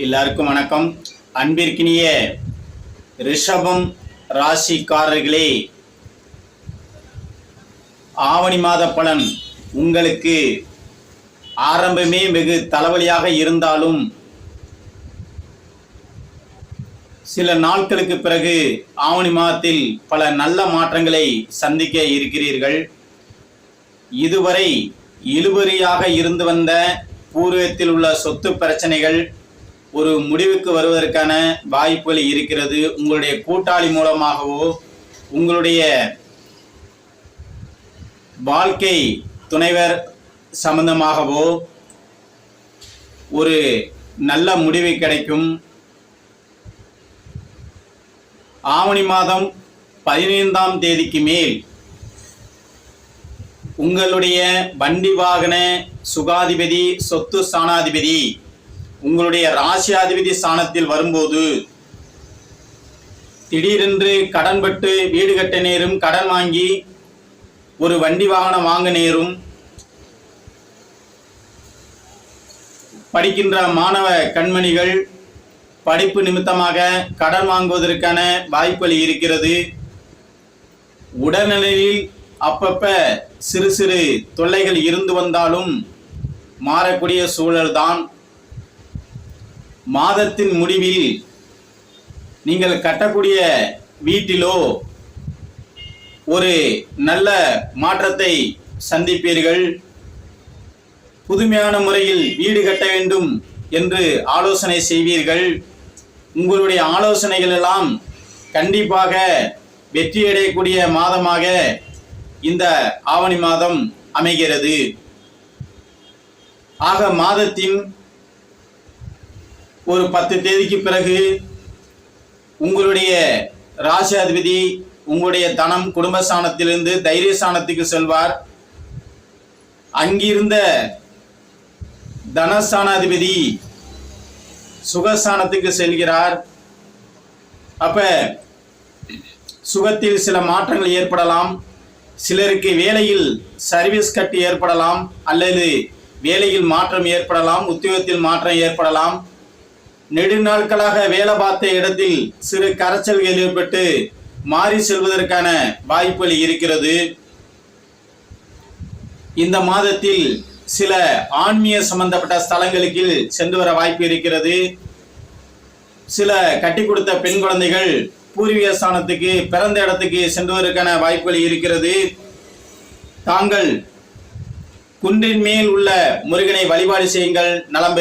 எல்லாருக்கும் வணக்கம். அன்பிற்கினிய ரிஷபம் ராசிக்காரர்களே ஆவணி மாத பலன் உங்களுக்கு ஆரம்பமே வெகு தலைவலியாக இருந்தாலும் சில நாட்களுக்கு பிறகு ஆவணி மாதத்தில் பல நல்ல மாற்றங்களை சந்திக்க இருக்கிறீர்கள். இதுவரை இழுபறியாக இருந்து வந்த பூர்வத்தில் உள்ள சொத்து பிரச்சனைகள் ஒரு முடிவுக்கு வருவதற்கான வாய்ப்புகள் இருக்கிறது. உங்களுடைய கூட்டாளி மூலமாகவோ உங்களுடைய வாழ்க்கை துணைவர் சம்பந்தமாகவோ ஒரு நல்ல முடிவு கிடைக்கும். ஆவணி மாதம் பதினைந்தாம் தேதிக்கு மேல் உங்களுடைய வண்டி வாகன சுகாதிபதி சொத்து ஸ்தானாதிபதி உங்களுடைய ராசியாதிபதி ஸ்தானத்தில் வரும்போது திடீரென்று கடன்பட்டு வீடு கட்ட நேரும் கடன் வாங்கி ஒரு வண்டி வாகனம் வாங்க நேரும் படிக்கின்ற மாணவ கண்மணிகள் படிப்பு நிமித்தமாக கடன் வாங்குவதற்கான வாய்ப்புகள் இருக்கிறது. உடல்நிலையில் அப்பப்ப சிறு சிறு தொல்லைகள் இருந்து வந்தாலும் மாறக்கூடிய சூழல்தான் மாதத்தின் முடிவில் நீங்கள் கட்டக்கூடிய வீட்டிலோ ஒரு நல்ல மாற்றத்தை சந்திப்பீர்கள். புதுமையான முறையில் வீடு கட்ட வேண்டும் என்று ஆலோசனை செய்வீர்கள். உங்களுடைய ஆலோசனைகள் எல்லாம் கண்டிப்பாக வெற்றியடையக்கூடிய மாதமாக இந்த ஆவணி மாதம் அமைகிறது. ஆக மாதத்தின் ஒரு பத்து தேதிக்கு பிறகு உங்களுடைய ராசாதிபதி உங்களுடைய தனம் குடும்பஸ்தானத்திலிருந்து தைரியஸ்தானத்துக்கு செல்வார். அங்கிருந்த தனஸ்தானாதிபதி சுகஸ்தானத்துக்கு செல்கிறார். அப்ப சுகத்தில் சில மாற்றங்கள் ஏற்படலாம். சிலருக்கு வேலையில் சர்வீஸ் கட் ஏற்படலாம் அல்லது வேலையில் மாற்றம் ஏற்படலாம் உத்தியோகத்தில் மாற்றம் ஏற்படலாம். நெடுநாட்களாக வேலை பார்த்த இடத்தில் சிறு கரைச்சல்கள் ஏற்பட்டு மாறி செல்வதற்கான வாய்ப்புகள் இருக்கிறது. இந்த மாதத்தில் சில ஆன்மீக சம்பந்தப்பட்ட ஸ்தலங்களுக்கு சென்று வர வாய்ப்பு இருக்கிறது. சில கட்டி கொடுத்த பெண் குழந்தைகள் பூர்வீக ஸ்தானத்துக்கு பிறந்த இடத்துக்கு சென்றுவதற்கான வாய்ப்புகள் இருக்கிறது. தாங்கள் குன்றின் மேல் உள்ள முருகனை வழிபாடு செய்யுங்கள். நலம்